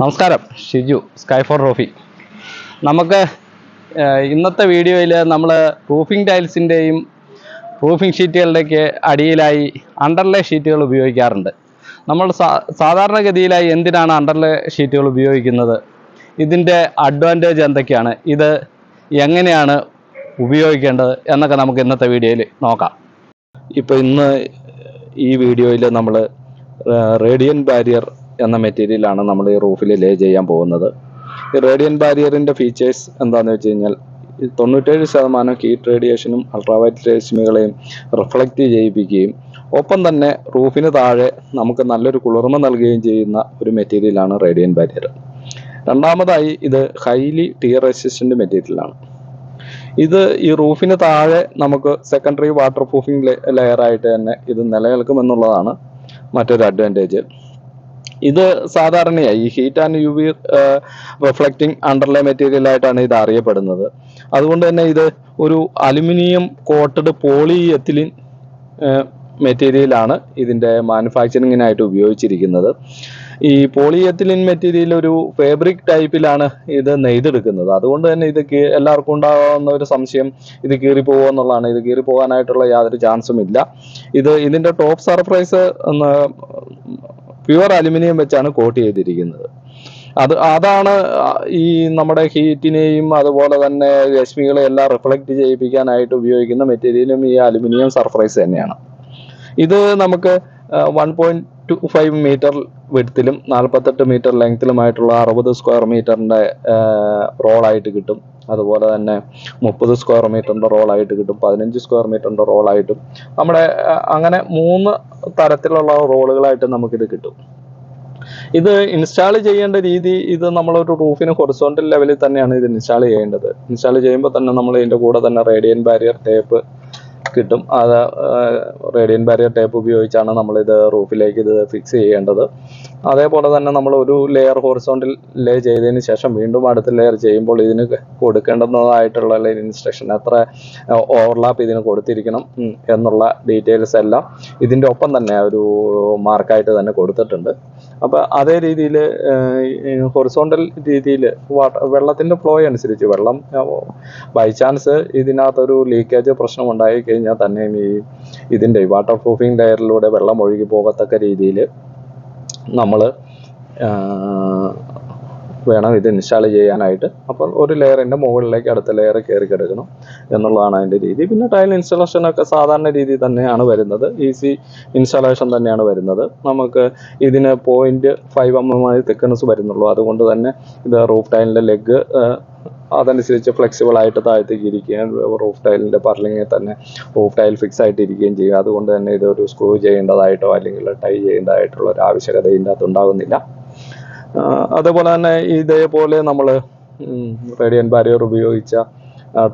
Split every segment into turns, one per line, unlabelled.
നമസ്കാരം Shiju sky four റോഫി. നമുക്ക് ഇന്നത്തെ വീഡിയോയിൽ നമ്മൾ റൂഫിംഗ് ടൈൽസിന്റെയും റൂഫിംഗ് ഷീറ്റുകളുടെയൊക്കെ അടിയിലായി അണ്ടർലേ ഷീറ്റുകൾ ഉപയോഗിക്കാറുണ്ട്. നമ്മൾ സാധാരണഗതിയിലായി എന്തിനാണ് അണ്ടർലേ ഷീറ്റുകൾ ഉപയോഗിക്കുന്നത്? ഇതിന്റെ അഡ്വാന്റേജ് എന്തൊക്കെയാണ്? ഇത് എങ്ങനെയാണ് ഉപയോഗിക്കേണ്ടത്? എന്നൊക്കെ നമുക്ക് ഇന്നത്തെ വീഡിയോയിൽ നോക്കാം. ഇപ്പോൾ ഇന്ന് ഈ വീഡിയോയിൽ നമ്മൾ റേഡിയൻ ബാരിയർ എന്ന മെറ്റീരിയലാണ് നമ്മൾ ഈ റൂഫിൽ ലേ ചെയ്യാൻ പോകുന്നത്. ഈ റേഡിയൻ ബാരിയറിന്റെ ഫീച്ചേഴ്സ് എന്താണെന്ന് വെച്ച് കഴിഞ്ഞാൽ തൊണ്ണൂറ്റേഴ് ശതമാനം ഹീറ്റ് റേഡിയേഷനും അൾട്രാവയറ്റ് രശ്മികളെയും റിഫ്ലക്റ്റ് ചെയ്യിപ്പിക്കുകയും ഒപ്പം തന്നെ റൂഫിന് താഴെ നമുക്ക് നല്ലൊരു കുളിർമ നൽകുകയും ചെയ്യുന്ന ഒരു മെറ്റീരിയലാണ് റേഡിയൻ ബാരിയർ രണ്ടാമതായി ഇത് ഹൈലി ടീർ റെസിസ്റ്റന്റ് മെറ്റീരിയലാണ്. ഇത് ഈ റൂഫിന് താഴെ നമുക്ക് സെക്കൻഡറി വാട്ടർ പ്രൂഫിംഗ് ലെയറായിട്ട് തന്നെ ഇത് നിലനിൽക്കുമെന്നുള്ളതാണ് മറ്റൊരു അഡ്വാന്റേജ് ഇത് സാധാരണയായി heat and U V reflecting underlay material ആയിട്ടാണ് ഇത് അറിയപ്പെടുന്നത്. അതുകൊണ്ട് തന്നെ ഇത് ഒരു അലുമിനിയം കോട്ടഡ് പോളി എത്തിലിൻ മെറ്റീരിയലാണ് ഇതിന്റെ മാനുഫാക്ചറിങ്ങിനായിട്ട് ഉപയോഗിച്ചിരിക്കുന്നത്. ഈ പോളിയെത്തിലിൻ മെറ്റീരിയൽ ഒരു ഫാബ്രിക് ടൈപ്പിലാണ് ഇത് നെയ്തെടുക്കുന്നത്. അതുകൊണ്ട് തന്നെ ഇത് എല്ലാവർക്കും ഉണ്ടാകുന്ന ഒരു സംശയം ഇത് കീറി എന്നുള്ളതാണ്. ഇത് കീറി പോകാനായിട്ടുള്ള യാതൊരു ചാൻസും ഇല്ല. ഇത് ഇതിന്റെ ടോപ്പ് സർഫേസ് പ്യുവർ അലുമിനിയം വെച്ചാണ് കോട്ട് ചെയ്തിരിക്കുന്നത്. അത് അതാണ് ഈ നമ്മുടെ ഹീറ്റിനെയും അതുപോലെ തന്നെ രശ്മികളെ എല്ലാം റിഫ്ലക്റ്റ് ചെയ്യിപ്പിക്കാനായിട്ട് ഉപയോഗിക്കുന്ന മെറ്റീരിയലും ഈ അലുമിനിയം സർഫേസ് തന്നെയാണ്. ഇത് നമുക്ക് one point two five metre വിടത്തിലും നാൽപ്പത്തെട്ട് മീറ്റർ ലെങ്ത്തിലുമായിട്ടുള്ള അറുപത് സ്ക്വയർ മീറ്ററിന്റെ റോളായിട്ട് കിട്ടും. അതുപോലെ തന്നെ മുപ്പത് സ്ക്വയർ മീറ്ററിന്റെ റോളായിട്ട് കിട്ടും പതിനഞ്ച് സ്ക്വയർ മീറ്ററിന്റെ റോളായിട്ടും. നമ്മുടെ അങ്ങനെ മൂന്ന് തരത്തിലുള്ള റോളുകളായിട്ട് നമുക്കിത് കിട്ടും. ഇത് ഇൻസ്റ്റാൾ ചെയ്യേണ്ട രീതി ഇത് നമ്മളൊരു റൂഫിന് ഹൊറിസോണ്ടൽ ലെവലിൽ തന്നെയാണ് ഇത് ഇൻസ്റ്റാൾ ചെയ്യേണ്ടത്. ഇൻസ്റ്റാൾ ചെയ്യുമ്പോൾ തന്നെ നമ്മൾ ഇതിന്റെ കൂടെ തന്നെ റേഡിയൻ ബാരിയർ ടേപ്പ് കിട്ടും. അത് റേഡിയൻ ബാരിയർ ടേപ്പ് ഉപയോഗിച്ചാണ് നമ്മളിത് റൂഫിലേക്ക് ഇത് ഫിക്സ് ചെയ്യേണ്ടത്. അതേപോലെ തന്നെ നമ്മൾ ഒരു ലെയർ ഹോറിസോണ്ടിൽ ലേ ചെയ്തതിന് ശേഷം വീണ്ടും അടുത്ത ലെയർ ചെയ്യുമ്പോൾ ഇതിന് കൊടുക്കേണ്ടതായിട്ടുള്ള ലൈൻ ഇൻസ്ട്രക്ഷൻ എത്ര ഓവർലാപ്പ് ഇതിന് കൊടുത്തിരിക്കണം എന്നുള്ള ഡീറ്റെയിൽസ് എല്ലാം ഇതിന്റെ ഒപ്പം തന്നെ ഒരു മാർക്കായിട്ട് തന്നെ കൊടുത്തിട്ടുണ്ട്. അപ്പോൾ അതേ രീതിയിൽ ഹൊറിസോണ്ടൽ രീതിയിൽ വാട്ടർ വെള്ളത്തിന്റെ ഫ്ലോ അനുസരിച്ച് വെള്ളം ബൈ ചാൻസ് ഇതിനകത്തൊരു ലീക്കേജ് പ്രശ്നം ഉണ്ടായി കഴിഞ്ഞാൽ തന്നെ ഈ ഇതിന്റെ വാട്ടർ പ്രൂഫിംഗ് ലെയറിലൂടെ വെള്ളം ഒഴുകി പോകത്തക്ക രീതിയിൽ നമ്മൾ വേണം ഇത് ഇൻസ്റ്റാൾ ചെയ്യാനായിട്ട്. അപ്പോൾ ഒരു ലെയറിന്റെ മുകളിലേക്ക് അടുത്ത ലെയർ കയറി കിടക്കണം എന്നുള്ളതാണ് അതിന്റെ രീതി. പിന്നെ ടൈൽ ഇൻസ്റ്റാളേഷനൊക്കെ സാധാരണ രീതി തന്നെയാണ് വരുന്നത്. ഈസി ഇൻസ്റ്റാളേഷൻ തന്നെയാണ് വരുന്നത്. നമുക്ക് ഇതിന് പോയിന്റ് ഫൈവ് എം എം ആയി തിക്കനസ് വരുന്നുള്ളൂ. അതുകൊണ്ട് തന്നെ ഇത് റൂഫ് ടൈലിന്റെ ലെഗ് അതനുസരിച്ച് ഫ്ലെക്സിബിൾ ആയിട്ട് താഴത്തേക്ക് ഇരിക്കുകയും റൂഫ് ടൈലിന്റെ പർലിങ്ങിൽ തന്നെ റൂഫ് ടൈൽ ഫിക്സ് ആയിട്ട് ഇരിക്കുകയും ചെയ്യുക. അതുകൊണ്ട് തന്നെ ഇതൊരു സ്ക്രൂ ചെയ്യേണ്ടതായിട്ടോ അല്ലെങ്കിൽ ടൈ ചെയ്യേണ്ടതായിട്ടുള്ള ഒരു ആവശ്യകത ഇതിന്റെ അകത്ത് ഉണ്ടാകുന്നില്ല അതുപോലെ തന്നെ ഇതേപോലെ നമ്മൾ റേഡിയൻ ബാരിയർ ഉപയോഗിച്ച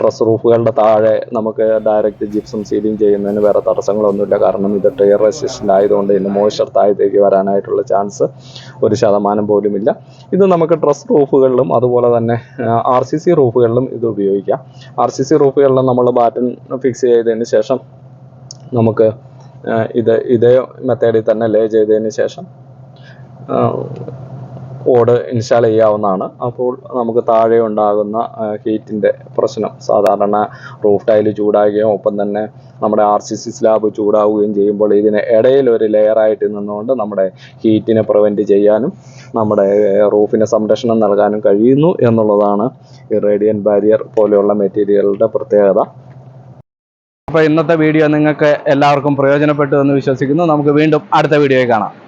ഡ്രസ് റൂഫുകളുടെ താഴെ നമുക്ക് ഡയറക്റ്റ് ജിപ്സം സീലിംഗ് ചെയ്യുന്നതിന് വേറെ തടസ്സങ്ങളൊന്നുമില്ല. കാരണം ഇത് ടയർ റെസിസ്റ്റന്റ് ആയതുകൊണ്ട് ഇതിന് മോയ്സ്ചർ താഴത്തേക്ക് വരാനായിട്ടുള്ള ചാൻസ് ഒരു ശതമാനം പോലുമില്ല ഇത് നമുക്ക് ഡ്രസ് റൂഫുകളിലും അതുപോലെ തന്നെ ആർ സി സി റൂഫുകളിലും ഇത് ഉപയോഗിക്കാം. ആർ സി സി റൂഫുകളിലും നമ്മൾ ബാറ്റൺ ഫിക്സ് ചെയ്തതിന് ശേഷം നമുക്ക് ഇത് ഇതേ മെത്തേഡിൽ തന്നെ ലേ ചെയ്തതിന് ശേഷം ഓട് ഇൻസ്റ്റാൾ ചെയ്യാവുന്നതാണ്. അപ്പോൾ നമുക്ക് താഴെ ഉണ്ടാകുന്ന ഹീറ്റിന്റെ പ്രശ്നം. സാധാരണ റൂഫ് ടൈൽ ചൂടാകുകയും ഒപ്പം തന്നെ നമ്മുടെ ആർ സി സി സ്ലാബ് ചൂടാവുകയും ചെയ്യുമ്പോൾ ഇതിന് ഇടയിൽ ഒരു ലെയറായിട്ട് നിന്നുകൊണ്ട് നമ്മുടെ ഹീറ്റിനെ പ്രിവെന്റ് ചെയ്യാനും നമ്മുടെ റൂഫിന് സംരക്ഷണം നൽകാനും കഴിയുന്നു എന്നുള്ളതാണ് ഈ റേഡിയൻ ബാരിയർ പോലെയുള്ള മെറ്റീരിയലുകളുടെ പ്രത്യേകത. അപ്പോൾ ഇന്നത്തെ വീഡിയോ നിങ്ങൾക്ക് എല്ലാവർക്കും പ്രയോജനപ്പെട്ടു എന്ന് വിശ്വസിക്കുന്നു. നമുക്ക് വീണ്ടും അടുത്ത വീഡിയോയിൽ കാണാം.